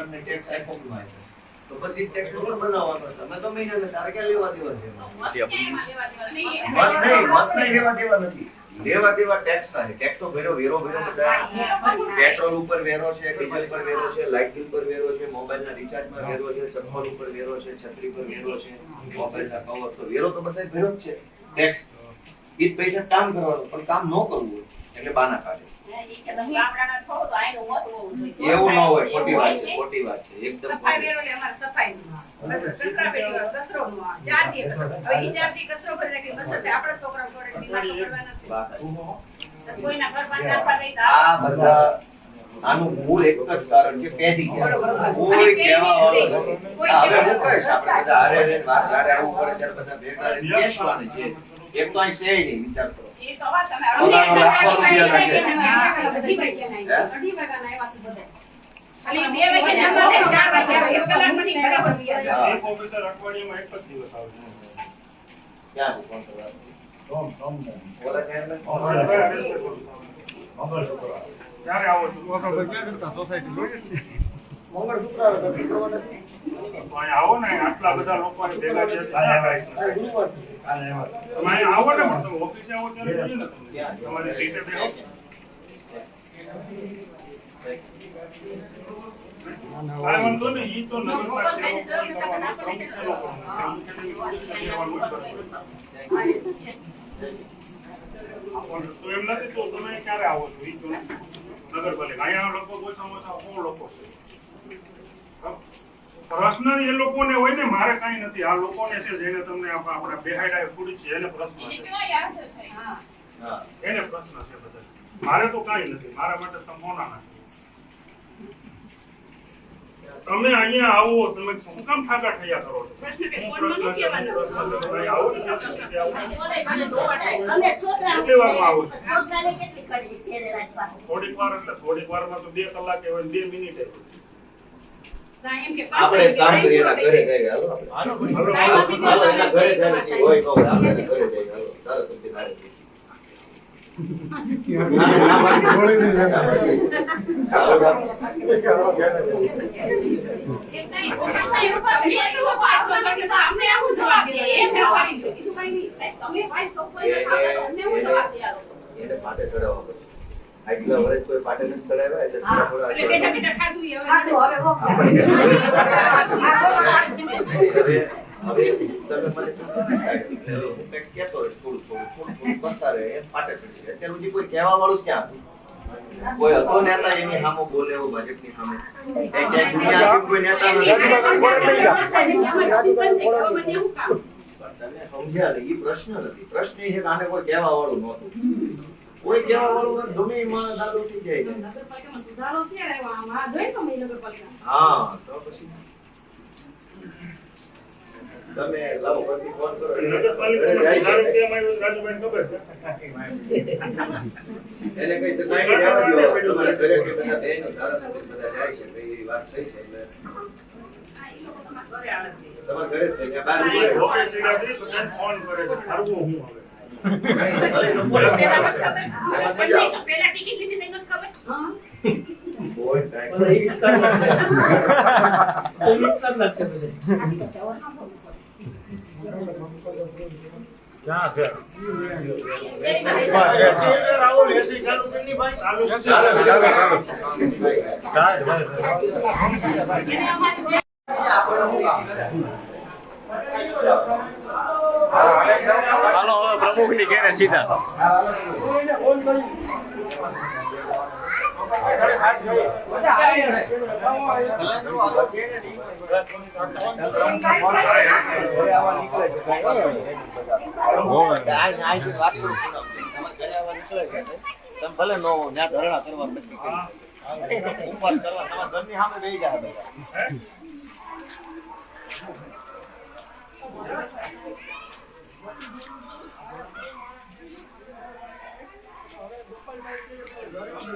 સરકારને ટેક્સ આપ્યો કે તો પછી ટેક્સ વગર બનાવવાનો તમે તો મહિનાને તારે ક્યાં લેવા દેવા છે? મત નહીં મત નહીં લેવા દેવા નથી. લેવા દેવા ટેક્સ થાય ટેક્સ તો ભર્યો વેરો ભર્યો બધા. પેટ્રોલ ઉપર વેરો છે ડીઝલ પર વેરો છે લાઇટ બિલ પર વેરો છે મોબાઈલના રિચાર્જમાં વેરો છે ચપ્પલ ઉપર વેરો છે છત્રી પર વેરો છે મોબાઈલના કવર તો વેરો તો બધા ભર્યો જ છે. ટેક્સ ઈ પૈસા કામ કરવાનું પણ કામ ન કરવું એટલે બાના કાઢે. એવું ન હોય ખોટી વાત છે ખોટી વાત છે એકદમ આ બધા આનું મૂળ એક જ કારણ છે પેઢી કોઈ કહેવા વાળો હવે હું કહીશ આપણે બધા હારે રહીને વાત જ્યારે આવવું પડે ત્યારે બધા ભેગા બેસવાનું છે. એક તો અહીં છે નહીં વિચાર કરો. ઈ આવો છો સોસાયટી પોતાનો લાખો રૂપિયા લાગે. ખાલી બે વાગે જમવા દે, ચાર વાગે આવે. એક કલાકમાં ની બરાબર પીએ. હા. એક ઓફિસર અઠવાડિયામાં એક જ દિવસ આવે ક્યાં છે કોણ કરવા? મંગળ શુક્રવારે તો નથી. આવો ને આટલા બધા લોકો ભેગા છે. તમે આવો ને પણ તમે ઓફિસે આવો ત્યારે ને. તમારી સીટે એમ નથી તો તમે ક્યારે આવો છો? ઈ તો નગરપાલિકા. અહીંયા લોકો ઓછામાં ઓછા સો લોકો છે. પર્સનલ એ લોકોને હોય ને મારે કઈ નથી. આ લોકોને છે જેને તમને આપણા બેહાડા ફૂડ છે એને પ્રશ્ન છે. એને પ્રશ્ન છે બધા. મારે તો કઈ નથી. મારા માટે સંભાવના નથી. તમે અહીંયા આવો તમે શું કામ ઠાકા ઠૈયા કરો છો? પ્રશ્ન પ્રશ્ન. પ્રશ્ન થોડીક વાર એટલે થોડીક વારમાં તો બે કલાકે હોય બે મિનિટે. હોય. ના, આપણે કામ કરીએ એના ઘરે જઈ હાલો આપણે. હાલો, એના ઘરે છીએ. હોય તો આપણે ઘરે જઈ હાલો. સારા સુધી લાવે છે. એક નહીં, પોતાના એવું પાછું બે લોકો આટલો શકે તો અમને આવું જવાબ દે. એ સેવા કરી છે. બીજું કાંઈ નહીં. સાહેબ, તમે ભાઈ સૌ કોઈને ખાતા તો અમને એવું જવાબ દે આ લોકો. એને પાટે ચડાવવા પડશે. આટલા વર્ષ કોઈ પાટે ચડાવ્યા એટલે હા, થોડા એટલે બેઠા થોડા બેઠા ખાધું ઈ હવે. ખાધું હવે બહુ આપણે ખાધું. હવે હવે તમે મને કીધું ને કાંઈ. એટલે હું કંઈક કહેતો હોઈશ થોડું થોડું થોડું થોડું કરતા રહે એ પાટે ચડી જાય. અત્યાર સુધી કોઈ વાળું ક્યાં કોઈ હતો નેતા એની સામે બોલે એવો ભાજપની સામે? ક્યાંય ક્યાંય કોઈ નેતા નથી. સમજ્યા નહીં, પ્રશ્ન નથી. પ્રશ્ન એ છે કે આને કોઈ કહેવા વાળું નહોતું. કોઈ કહેવા વાળું ગમે માણસ આડો થઈ જાય નગરપાલિકામાં સુધારો ક્યારે આવ્યો? આમાં જોઈ તો નગરપાલિકા. હા તો પછી તમે લાવો પછી ફોન કરો નગરપાલિકામાં સુધારો કેમ આવ્યો રાજુભાઈને ખબર છે એને કઈ તો કાંઈ નહીં રહેવા દ્યો. ઘરે કે બધા જાય છે એ વાત થઈ છે એટલે તમારા ઘરે. તમારા જ બહાર ફોન કરે છે હું હવે કાંઈ છે રાહુલ એસી ચાલુ ભાઈ? કોઈ કાંઈ ચાલુ. ચાલો, ચાલો, ચાલો. એને હવે ની ઘેરે સીધા? ભલે નો ત્યાં ધરણા કરવા ઉપવાસ કરવા તમારા ઘરની સામે રહી જાય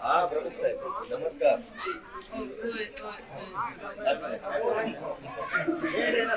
હા પ્રમુખ સાહેબ નમસ્કાર. એના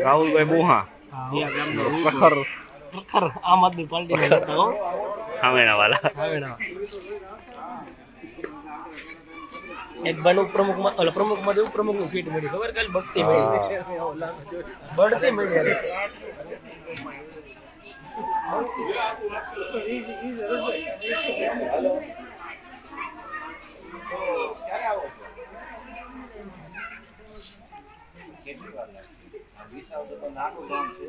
રાહુલભાઈ બુહા પ્રખર પ્રખર આમ આદમી પાર્ટી નેતા હો. હાવેણા. એક બનુ પ્રમુખમાં ઓલા પ્રમુખમાંથી પ્રમુખની સીટ મળી. ખબર કાલ ભક્તિ મળી. બળતી મળી અરે. ક્યારે આવો છો? કેટલી વાર લાગે? વિસાવદર તો નાનું કામ કરો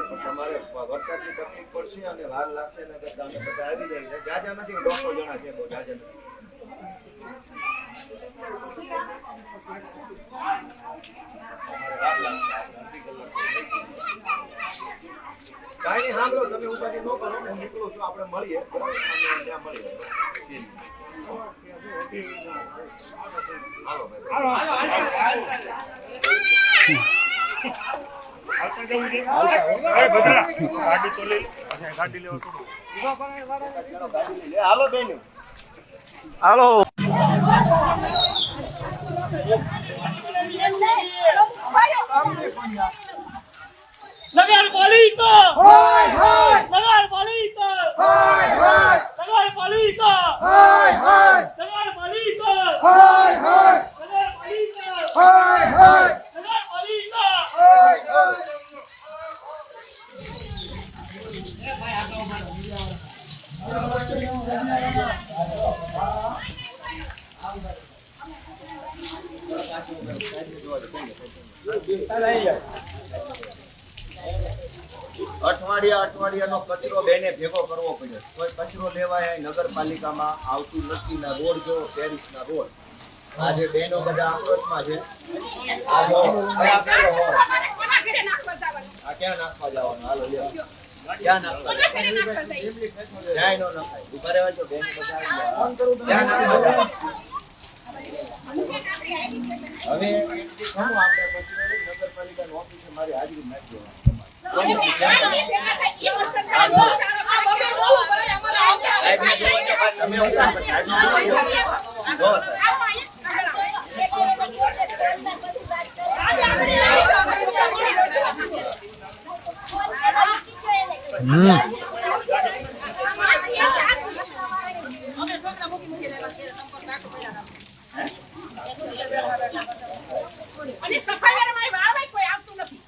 તમે તમારે વરસાદની તકલીફ પડશે અને વાર લાગશે ને બધા અમે બધા આવી જાય જાજા નથી દોઢસો જણા છે બહુ જાજા નથી લાગશે આપણે અડધી કલાક કાંઈ નહીં સાંભળો તમે ઉપાધિ ન કરો હું નીકળું છું આપણે મળીએ. ત્યાં મળીએ હાલો. છે અરે લેવા થોડું હાલો બેન હાલો નગરપાલિકા હાય હાય! નગરપાલિકા હાય હાય હાય! હાય નગરપાલિકા હાય હાય નગરપાલિકા હાય હાય નગરપાલિકા હાય હાય અઠવાડિયા અઠવાડિયાનો કચરો બેને ભેગો કરવો પડે કોઈ કચરો લેવાય અહીં નગરપાલિકામાં આવતું નથી ના રોડ જો પેરિસના રોડ આજે બેનો બધા આક્રોશમાં છે આ જો, કયા નાખવા જવાનું? આ ક્યાં નાખવા જવાનું હાલો લ્યો. ક્યાં નાખવા કોના ઘરે જવાનું? નાખવા ક્યાંય નો નખાય ઊભા રહેવા જો બેન બધા ક્યાં નાખવા હવે ઘણું આપણે નગરપાલિકાની ઓફિસે મારી હાજરી નાખી દેવાની. કોને પૂછ્યા? તમે ઊભા રહો, સાહેબને બોલાવો. જો સાહેબ. અને સફાઈ વાળા આવે કોઈ આવતું નથી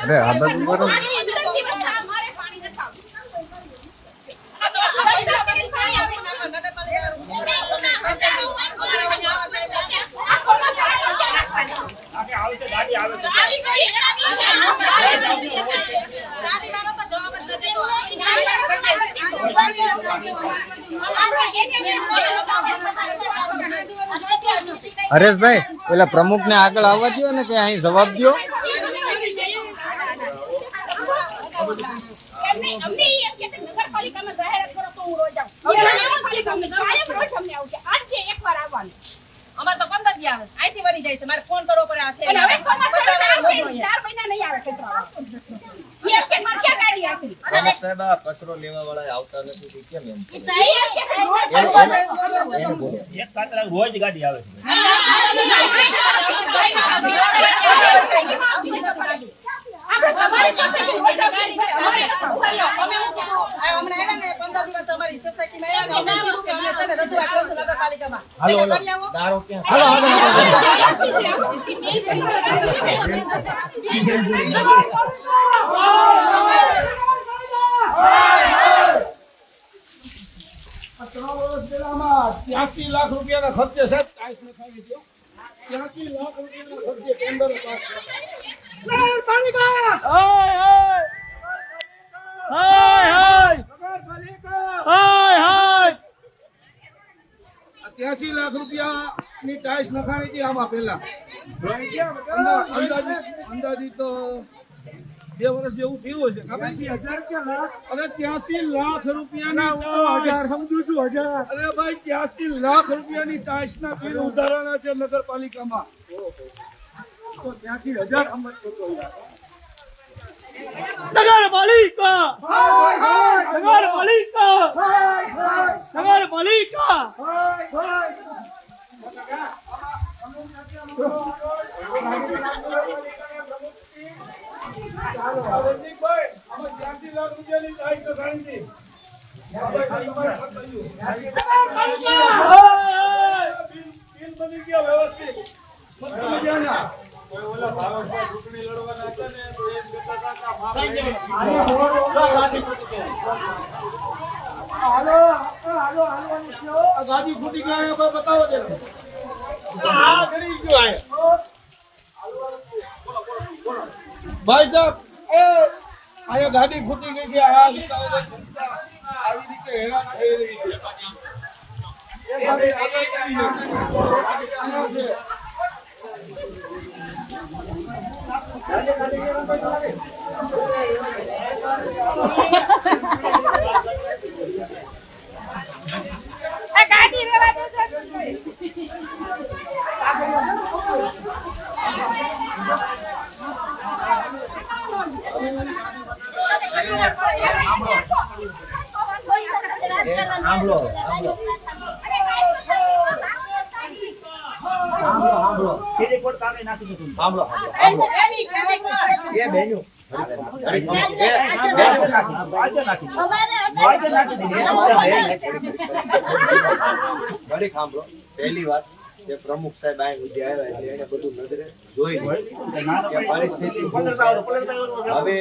અરે આ બધું બરોબર મારે પાણી નથી આગે આવશે ગાડી આવે છે આવતું હરેશભાઈ પેલા પ્રમુખ ને આગળ આવવા દો ને કે અહીં જવાબ દો. અમારે તો પંદર દી આવે છે. અહીંથી વળી જાય છે. મારે ફોન કરવો પડે આ છે? પ્રમુખ સાહેબ આ કચરો લેવા વાળા આવતા નથી. કેમ એમ રોજ ગાડી આવે છે. આપણે તમારી સોસાયટી રોજ ગાડી થઈ અમારે ત્યાસી લાખ રૂપિયાના ખર્ચે ત્યાસી લાખ ત્યાસી રૂપિયા ની ટાઈસ નખાણી હતી આમાં પેલા અંદા- અંદાજિત અંદાજિત તો બે વર્ષ જેવું થયું હશે અરે અને ત્યાસી લાખ રૂપિયાની હજાર સમજુ છું હજાર. અરે ભાઈ ત્યાસી લાખ રૂપિયાની ટાઈસ ના બિલ ઉધારાના છે નગરપાલિકામાં. હજાર સમજતો નગરપાલિકા! નગરપાલિકા! નગરપાલિકા! રણજીતભાઈ, આમાં 83 લાખ રૂપિયાની ટાઈસ નખાણી હતી. તમારે ખાતર બિલ- બિલ બની ગયા વ્યવસ્થિત. મસ્ત મજાના. આ ગાડી ફૂટી ગયા બતાવો ગયો ભાઈ સાહેબ અહીંયા ગાડી ફૂટી ગઈ છે આ આવી રીતે હેરાન થઈ રહી છે. ગાડી ચાલી જશે. આના છે. આ ગાડી રહેવા દેજો. સાંભળો સાંભળો સાંભળો સાંભળો સાંભળો એ બેન્યુ પહેલી વાત કે પ્રમુખ સાહેબ આ સુધી આવ્યા છે એને બધું નજરે જોઈ કે પરિસ્થિતિ હવે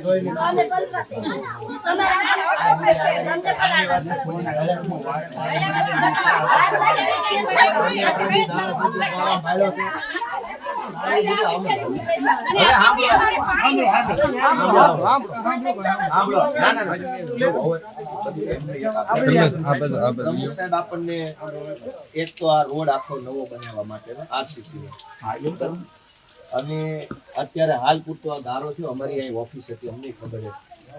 જોઈ આપણને એક તો આ રોડ આખો નવો બનાવવા માટે આરસીસી અને અત્યારે હાલ પૂરતો આ ગારો થયો, અમારી અહીં ઓફિસ હતી, અમને ખબર છે.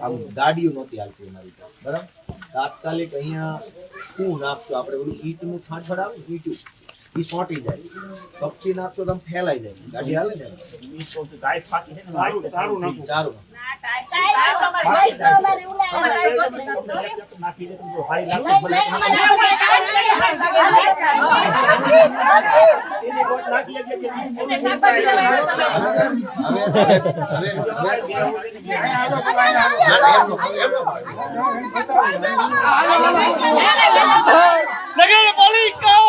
આમ ગાડીઓ નહોતી હાલતી અમારી બરાબર? તાત્કાલિક અહીંયા શું નાખશો? આપણે ઓલું ઈંટનું થાંઠળ આવે ઈંટું? ઈ સોટી જાય. કપચી નાખશો તો ફેલાઈ જાય. ગાડી હાલે ને? સારું સારું નાખું. હવે હવે હવે ના, ના, એમનો એમનો નગરપાલિકા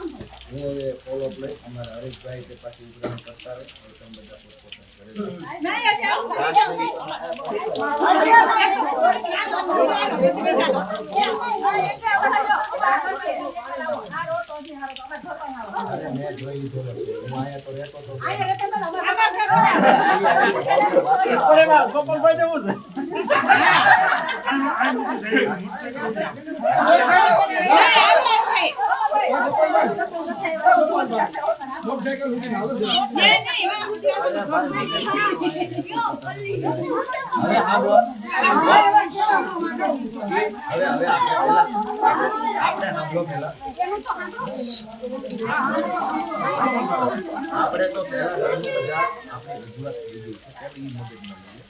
હું હવે ફોલો અપ લઈ અમારા હરેશભાઈ તે પાછી ઉઘરાણી કરતા રહે હવે તમે બધા મેં જોઈ લીધો નથી હું અહીંયા તો રહેતો હતો સુધી હાલો છે. હવે સાંભળો. હવે હવે આપણે પહેલા આપણે સાંભળો પહેલા આપણે તો પહેલા ઘણી બધા આપણે રજૂઆત થઈ ગઈ છે કેમ ઈ મગજમાં લઈએ. પછી મગજ આવે આપણી. બહુ પછી ખબર છે મજા આવે. આપણે આ જગ્યાએ આવ્યા જોઈ લીધું. નગરપાલિકાના પ્રમુખનો ધારાસભ્ય આનાથી મોટો નેતા એ હોય નહીં.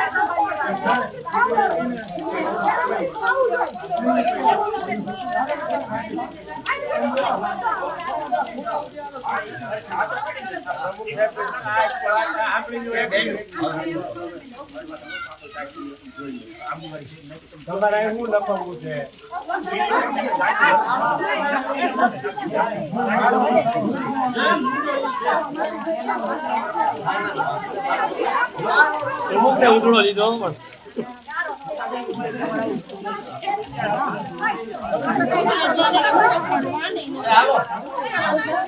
તમારે શું લખવું છે? પ્રમુખને ઉઘડો લીધો પણ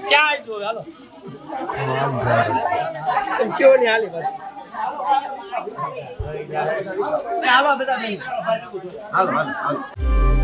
ક્યાં આવ્યો હાલો કયો નહીં હાલી પાછી હાલો હાલો હાલો.